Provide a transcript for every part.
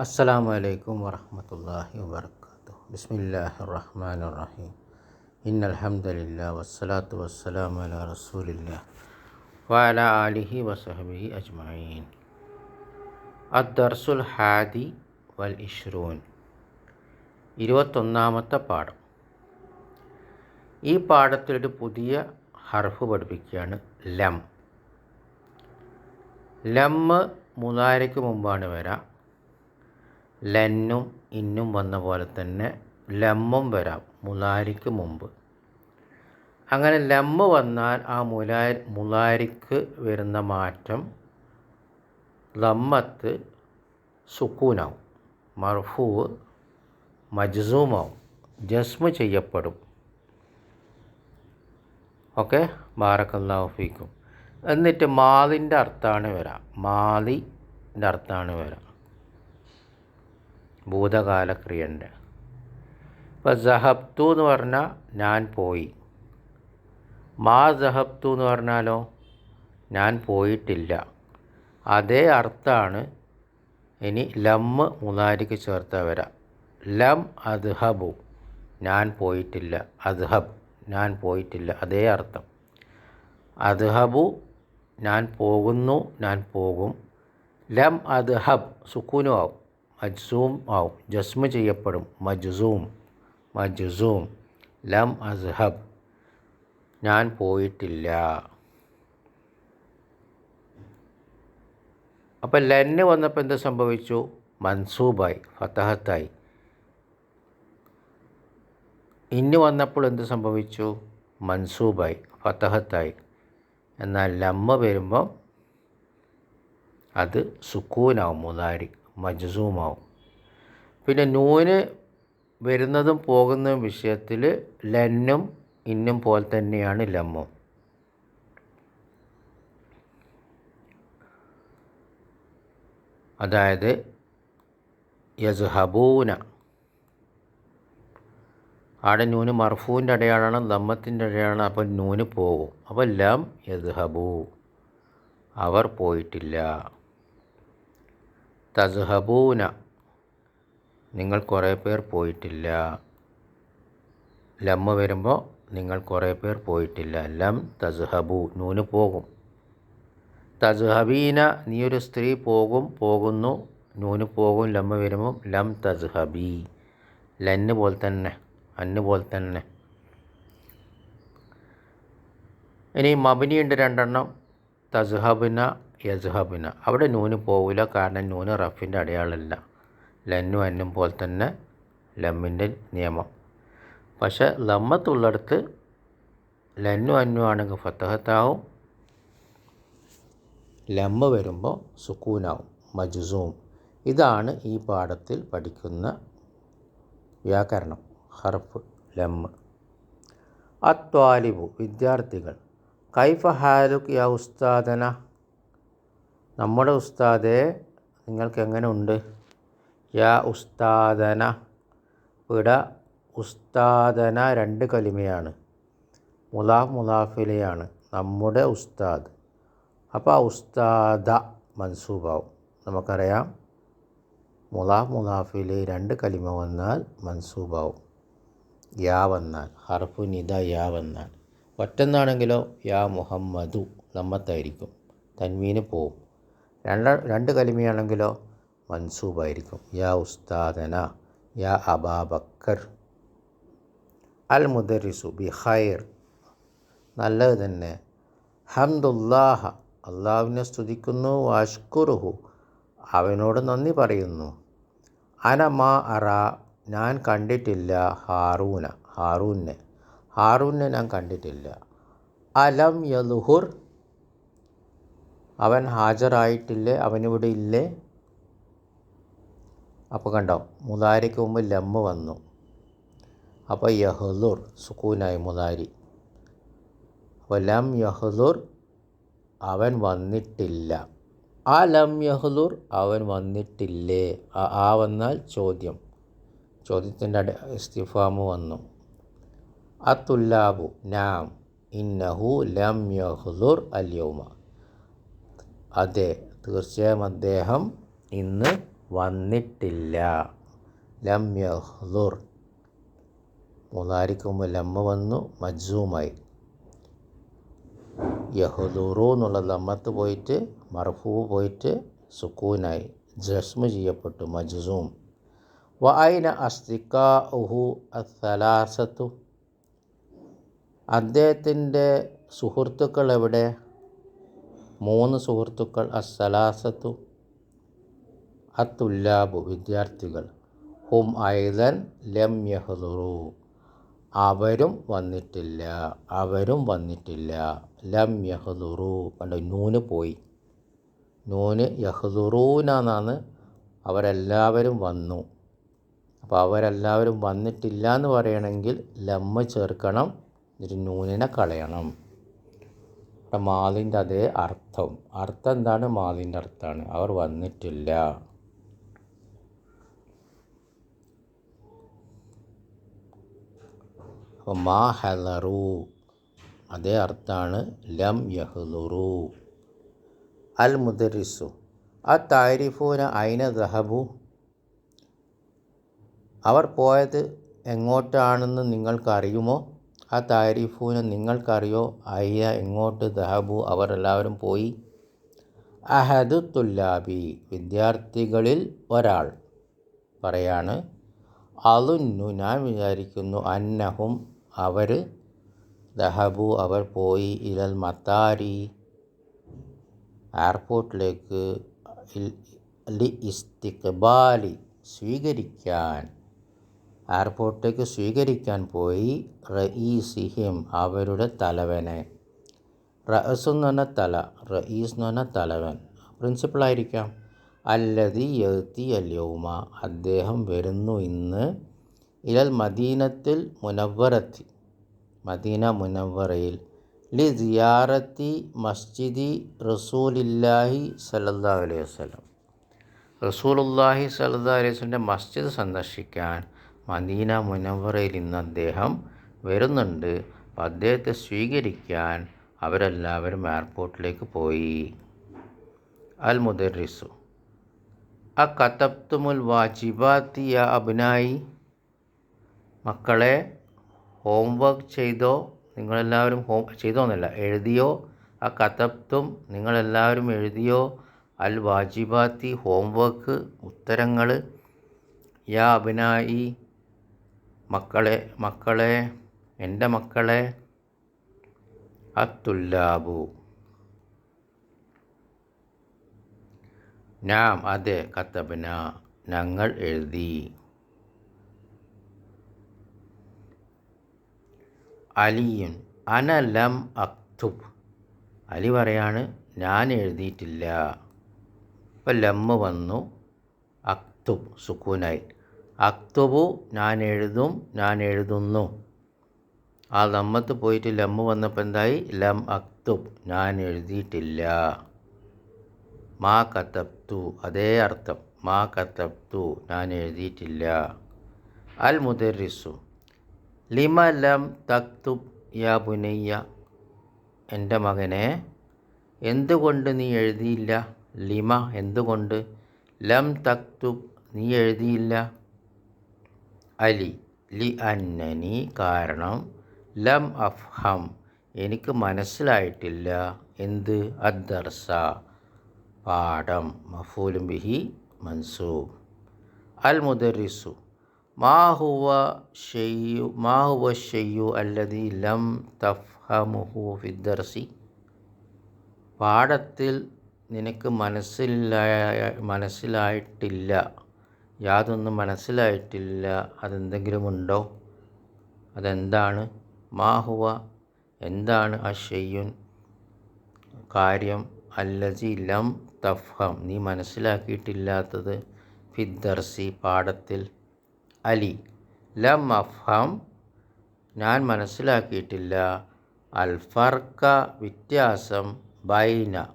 അസ്സലാമു അലൈക്കും വറഹ്മത്തുള്ളാഹി വബർക്കാത്തു. ബിസ്മില്ലാഹി റഹ്മാൻ റഹീം ഇന്നൽ ഹംദലില്ലാ വസ്സലാത്തു വസ്സലാമു അലാ റസൂലില്ല വാല ആലിഹി വസഹബി അജ്മഈൻ. അദ്ദർസുൽ ഹാദി വൽ ഇഷ്റൂൻ. ഇരുപത്തൊന്നാമത്തെ പാഠം. ഈ പാഠത്തിലൊരു പുതിയ ഹർഫ് പഠിപ്പിക്കുകയാണ് ലം. ലം മുതാരയ്ക്ക് മുമ്പാണ് വരാം. ലന്നും ഇന്നും വന്ന പോലെ തന്നെ ലമ്മും വരാം മുലാരിക്ക് മുമ്പ്. അങ്ങനെ ലമ്മ് വന്നാൽ ആ മുലാ മുലാരിക്ക് വരുന്ന മാറ്റം ലമ്മത്ത് സുക്കൂനാവും മർഫൂ മജ്സൂമാവും ജസ്മ ചെയ്യപ്പെടും. ഓക്കെ? ബാറക്കല്ലാഫിക്കും എന്നിട്ട് മാലിന്റെ അർത്ഥമാണ് വരാം. മാലിന്റെ അർത്ഥമാണ് വരാം. ഭൂതകാല ക്രിയണ്ട് ഇപ്പോൾ ജഹബ്തു എന്ന് പറഞ്ഞാൽ ഞാൻ പോയി. മാ ജഹബ്തു എന്ന് പറഞ്ഞാലോ? ഞാൻ പോയിട്ടില്ല. അതേ അർത്ഥമാണ് ഇനി ലം മുതാരിക്ക് ചേർത്ത വരാം. ലം അദ്ഹബു. ഞാൻ പോയിട്ടില്ല. അദ്ഹബ്. ഞാൻ പോയിട്ടില്ല. അതേ അർത്ഥം. അദ്ഹബു ഞാൻ പോകുന്നു ഞാൻ പോകും. ലം അദ്ഹബ് സുക്കൂനും ആവും മജ്സൂം ആവും. ജസ്മ ചെയ്യപ്പെടും. മജ്സൂം മജ്സൂം. ലം അസ്ഹബ്. ഞാൻ പോയിട്ടില്ല. അപ്പം ലന്ന് വന്നപ്പോൾ എന്ത് സംഭവിച്ചു? മൻസൂബായി ഫത്തഹത്തായി ഇന്ന് വന്നപ്പോൾ എന്ത് സംഭവിച്ചു? മൻസൂബായി ഫത്തഹത്തായി എന്നാൽ ലമ്മ വരുമ്പോൾ അത് സുക്കൂനാവും മുതാരി. മജ്സൂമാവും. പിന്നെ നൂന് വരുന്നതും പോകുന്നതും വിഷയത്തിൽ ലന്നും ഇന്നും പോലെ തന്നെയാണ് ലമ്മും. അതായത് യസ്ഹബൂന. ആടെ നൂന് മർഫൂവിന്റെ അടയാളാണ് ദമ്മത്തിന്റെ അടയാളാണ് അപ്പോൾ നൂന് പോകും. അപ്പോൾ ലം യസ്ഹബൂ. അവർ പോയിട്ടില്ല. തസ്ഹബൂന. നിങ്ങൾ കുറേ പേർ പോയിട്ടില്ല. ലമ്മ വരുമ്പോൾ നിങ്ങൾ കുറേ പേർ പോയിട്ടില്ല. ലം തസ്ഹബു നൂന് പോകും. തസ്ഹബീന നീ ഒരു സ്ത്രീ പോകും പോകുന്നു നൂന് പോകും ലമ്മ വരുമ്പോൾ ലം തസ്ഹബി. ലന്ന് പോലെ തന്നെ അന്ന് പോലെ തന്നെ. ഇനി മബിനിയുണ്ട് രണ്ടെണ്ണം. തസ്ഹബിന യസ്ഹബിന അവിടെ നൂന് പോവില്ല കാരണം നൂന് റഫിന്റെ അടയാളമല്ല. ലന്നും അന്നും പോലെ തന്നെ ലമ്മിന്റെ നിയമം. പക്ഷെ ലമ്മത്തുള്ളിടത്ത് ലന്നു അന്നു ആണെങ്കിൽ ഫത്തഹത്താവും. ലമ്മ വരുമ്പോൾ സുക്കൂനാവും മജ്സൂം. ഇതാണ് ഈ പാഠത്തിൽ പഠിക്കുന്ന വ്യാകരണം ഹർഫ് ലമ്മ്. അത്വാലിബു വിദ്യാർത്ഥികൾ. കൈഫ ഹാലുക്ക് യാ ഉസ്താദന? നമ്മുടെ ഉസ്താദെ നിങ്ങൾക്ക് എങ്ങനെ ഉണ്ട് യാ ഉസ്താദന. ഇവിടെ ഉസ്താദന രണ്ട് കലിമയാണ്. മുലാഫ് മുലാഫിലയാണ് നമ്മുടെ ഉസ്താദ്. അപ്പോൾ ആ ഉസ്താദ മൻസൂബാവും. നമുക്കറിയാം മുലാഫ് മുലാഫിലെ രണ്ട് കലിമ വന്നാൽ മൻസൂബാവും. യാ വന്നാൽ ഹർഫു നിദ യാ വന്നാൽ. ഒറ്റന്നാണെങ്കിലോ യാ മുഹമ്മദു നമ്മത്തായിരിക്കും. തന്മീന് പോവും. രണ്ട് രണ്ട് കലിമയാണെങ്കിലോ? മൻസൂബായിരിക്കും. യാ ഉസ്താദന യാ അബാബക്കർ അൽ മുദരിസു ബി ഖൈർ. നല്ലത് തന്നെ. ഹംദുല്ലാഹ അള്ളാഹുവിനെ സ്തുതിക്കുന്നു അഷ്കുറുഹു അവനോട് നന്ദി പറയുന്നു. അനമാ അറ ഞാൻ കണ്ടിട്ടില്ല ഹാറൂന ഹാറൂനെ. ഹാറൂനെ ഞാൻ കണ്ടിട്ടില്ല. അലം യലുഹുർ അവൻ ഹാജരായിട്ടില്ലേ? അവനിവിടെ ഇല്ലേ? അപ്പോൾ കണ്ടോ മുതാരിക്ക് മുമ്പ് ലമ്മ് വന്നു. അപ്പോൾ യഹ്ലുർ സുക്കൂനായി മുതാരി. അപ്പോൾ ലം യഹ്ലുർ അവൻ വന്നിട്ടില്ല. ആ ലം യഹ്ലുർ അവൻ വന്നിട്ടില്ലേ? ആ വന്നാൽ ചോദ്യം. ചോദ്യത്തിന്റെ അടി ഇസ്തിഫാമ് വന്നു. അത്തുല്ലാബു നാം ഇന്നഹു ലം യഹ്ലുർ അല്യൗമ. അതെ തീർച്ചയായും അദ്ദേഹം ഇന്ന് വന്നിട്ടില്ല. ലം യഹ്ദുർ. മുമ്പ് ലമ്മ വന്നു മജ്സൂമായി. യഹുദുറു എന്നുള്ള ലമ്മത്ത് പോയിട്ട് മർഫൂ പോയിട്ട് സുക്കൂനായി. ജസ്മു ചെയ്യപ്പെട്ടു മജ്സൂം. വ ഐന അസ്തിക്കാ ഉഹു അസലാസത്തു അദ്ദേഹത്തിന്റെ സുഹൃത്തുക്കൾ എവിടെ മൂന്ന് സുഹൃത്തുക്കൾ അസലാസത്തു അത്തുല്ലാബു വിദ്യാർത്ഥികൾ. ഹും ഐദൻ ലം യഹ്ദുറു. അവരും വന്നിട്ടില്ല. അവരും വന്നിട്ടില്ല. ലം യഹ്ദുറു. കണ്ടോ നൂന് പോയി. നൂന് യഹ്ദുറൂനാണ് അവരെല്ലാവരും വന്നു. അപ്പോൾ അവരെല്ലാവരും വന്നിട്ടില്ല എന്ന് പറയണമെങ്കിൽ ലമ്മ ചേർക്കണം എന്നിട്ട് നൂനിനെ കളയണം. ഇവിടെ മാലിന്റെ അതേ അർത്ഥം. അർത്ഥം എന്താണ്? മാലിന്റെ അർത്ഥമാണ്. അവർ വന്നിട്ടില്ല. അപ്പോൾ മാ ഹലറു. അതേ അർത്ഥമാണ്. ലം യഹ്ലുറു. അൽ മുദരിസു. ആ താരിഫൂന അയിന ദഹബു? അവർ പോയത് എങ്ങോട്ടാണെന്ന് നിങ്ങൾക്കറിയുമോ? ആ താരിഫൂന നിങ്ങൾക്കറിയോ? അയ്യ എങ്ങോട്ട് ദഹബു അവർ എല്ലാവരും പോയി. അഹദു തുല്ലാബി വിദ്യാർത്ഥികളിൽ ഒരാൾ പറയാണ്. അലുന്നു ഞാൻ വിചാരിക്കുന്നു അന്നഹും അവർ ദഹബു അവർ പോയി. ഇലൽ മത്താരി എയർപോർട്ടിലേക്ക് ഇസ്തിക്ബാലി സ്വീകരിക്കാൻ എയർപോർട്ടിലേക്ക് സ്വീകരിക്കാൻ പോയി റഈസിഹിം അവരുടെ തലവനെ. റഅസ് എന്ന് പറഞ്ഞാൽ തല റഈസ് എന്ന് പറഞ്ഞാൽ തലവൻ. പ്രിൻസിപ്പളായിരിക്കാം അല്ലതി യത്തി അല്യൗമ അദ്ദേഹം വരുന്നു ഇന്ന് ഇലൽ മദീനത്തിൽ മുനവ്വറത്തി മദീന മുനവ്വറയിൽ. ലി സിയാറത്തി മസ്ജിദി റസൂലില്ലാഹി സല്ലാ അലൈഹി വസല്ലം. റസൂലുല്ലാഹി സല്ലാ അലൈഹി വസല്ലം മസ്ജിദ് സന്ദർശിക്കാൻ മദീന മുനവറയിൽ ഇന്ന് അദ്ദേഹം വരുന്നുണ്ട്. അദ്ദേഹത്തെ സ്വീകരിക്കാൻ അവരെല്ലാവരും എയർപോർട്ടിലേക്ക് പോയി. അൽ മുദറിസു അ കത്തബ്തുമുൽ വാജിബാത്തി മക്കളെ ഹോംവർക്ക് ചെയ്തോ? നിങ്ങളെല്ലാവരും ഹോം ചെയ്തോ എന്നല്ല എഴുതിയോ? ആ കത്തബ്തും നിങ്ങളെല്ലാവരും എഴുതിയോ? അൽ വാജിബാത്തി ഹോംവർക്ക് ഉത്തരങ്ങൾ. യാ അബ്നായി മക്കളെ മക്കളെ എന്റെ മക്കളെ അത്തുല്ലാബു. നാം അതെ കത്തബന ഞങ്ങൾ എഴുതി. അലിയുൻ അനലം അക്തുബ്. അലി പറയാണ് ഞാൻ എഴുതിയിട്ടില്ല. ഇപ്പം ലമ്മ വന്നു അക്തുബ് സുക്കൂനായി. അക്തുബു ഞാൻ എഴുതും ഞാൻ എഴുതുന്നു ആ ലമ്മത്ത് പോയിട്ട് ലമ്മ വന്നപ്പോൾ എന്തായി? ലം അക്തുബ് ഞാൻ എഴുതിയിട്ടില്ല മാ കത്തബ്തു അതേ അർത്ഥം. മാ കത്തബ്തു ഞാൻ എഴുതിയിട്ടില്ല അൽ മുദറിസു ലിമ ലം തക്തുബ് യാ പുനയ്യ എന്റെ മകനെ എന്തുകൊണ്ട് നീ എഴുതിയില്ല? ലിമ എന്തുകൊണ്ട്? ലം തക്തുബ് നീ എഴുതിയില്ല? അലി. ലി അന്നനി കാരണം ലം അഫ്ഹം. എനിക്ക് മനസ്സിലായിട്ടില്ല. എന്ത്? അദ്ദർസ. പാഠം. മഫൂലും ബിഹി മൻസൂ അൽ മുദറിസു മാഹുവ ഷെയ്യു മാഹുവ ഷെയ്യു അല്ലതി ലം തഫ്ഹമുഹു ഫിദ്ദർസി. പാഠത്തിൽ നിനക്ക് മനസ്സിലായ മനസ്സിലായിട്ടില്ല. യാതൊന്നും മനസ്സിലായിട്ടില്ല. അതെന്തെങ്കിലും ഉണ്ടോ? അതെന്താണ്? മാഹുവ എന്താണ് ആ ഷെയ്യുൻ കാര്യം അല്ലജി ലം തഫ്ഹം. നീ മനസ്സിലാക്കിയിട്ടില്ലാത്തത് ഫിദ്ദർസി പാഠത്തിൽ. അലി. ലം അഫ്ഹം. ഞാൻ മനസ്സിലാക്കിയിട്ടില്ല. അൽഫർക്ക വ്യത്യാസം ബൈന.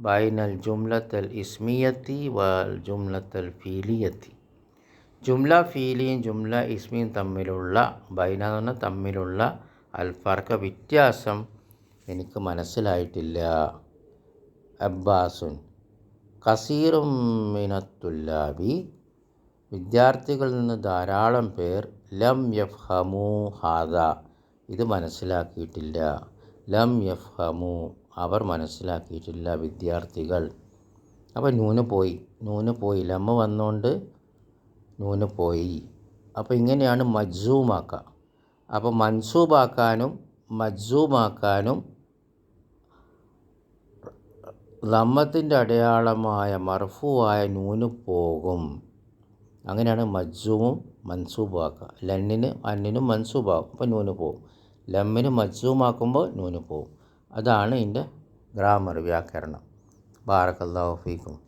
ബൈനൽ ജുംലത്തൽ ഇസ്മിയത്തി വൽ ജുംലത്തൽ ഫീലിയത്തി. ജുംല ഫീലിയും ജുംല ഇസ്മിയും തമ്മിലുള്ള ബൈന എന്ന് പറഞ്ഞാൽ തമ്മിലുള്ള അൽഫർക്ക വ്യത്യാസം എനിക്ക് മനസ്സിലായിട്ടില്ല. അബ്ബാസുൻ കസീറും മിനത്തുല്ലാബി വിദ്യാർത്ഥികളിൽ നിന്ന് ധാരാളം പേർ ലം യഫ് ഹമു ഹാദ. ഇത് മനസ്സിലാക്കിയിട്ടില്ല. ലം യഫ്ഹമു അവർ മനസ്സിലാക്കിയിട്ടില്ല വിദ്യാർത്ഥികൾ. അപ്പോൾ നൂന് പോയി. നൂന് പോയി ലമ്മ വന്നുകൊണ്ട് നൂന് പോയി. അപ്പോൾ ഇങ്ങനെയാണ് മജ്സൂമാക്കുക അപ്പോൾ മൻസൂബാക്കാനും മജ്സൂമാക്കാനും ലമ്മത്തിന്റെ അടയാളമായ മർഫുവായ നൂന് പോകും. അങ്ങനെയാണ് മജ്സൂമും മൻസൂബാക്കുക ലന്നിന് അന്നിനും മൻസൂബാകും അപ്പോൾ നൂന് പോകും ലമ്മിന് മജ്സൂമാക്കുമ്പോൾ നൂന് പോകും അതാണ് ഇതിന്റെ ഗ്രാമർ വ്യാകരണം. ബാറക്കല്ലാഹു ഫീക്കും.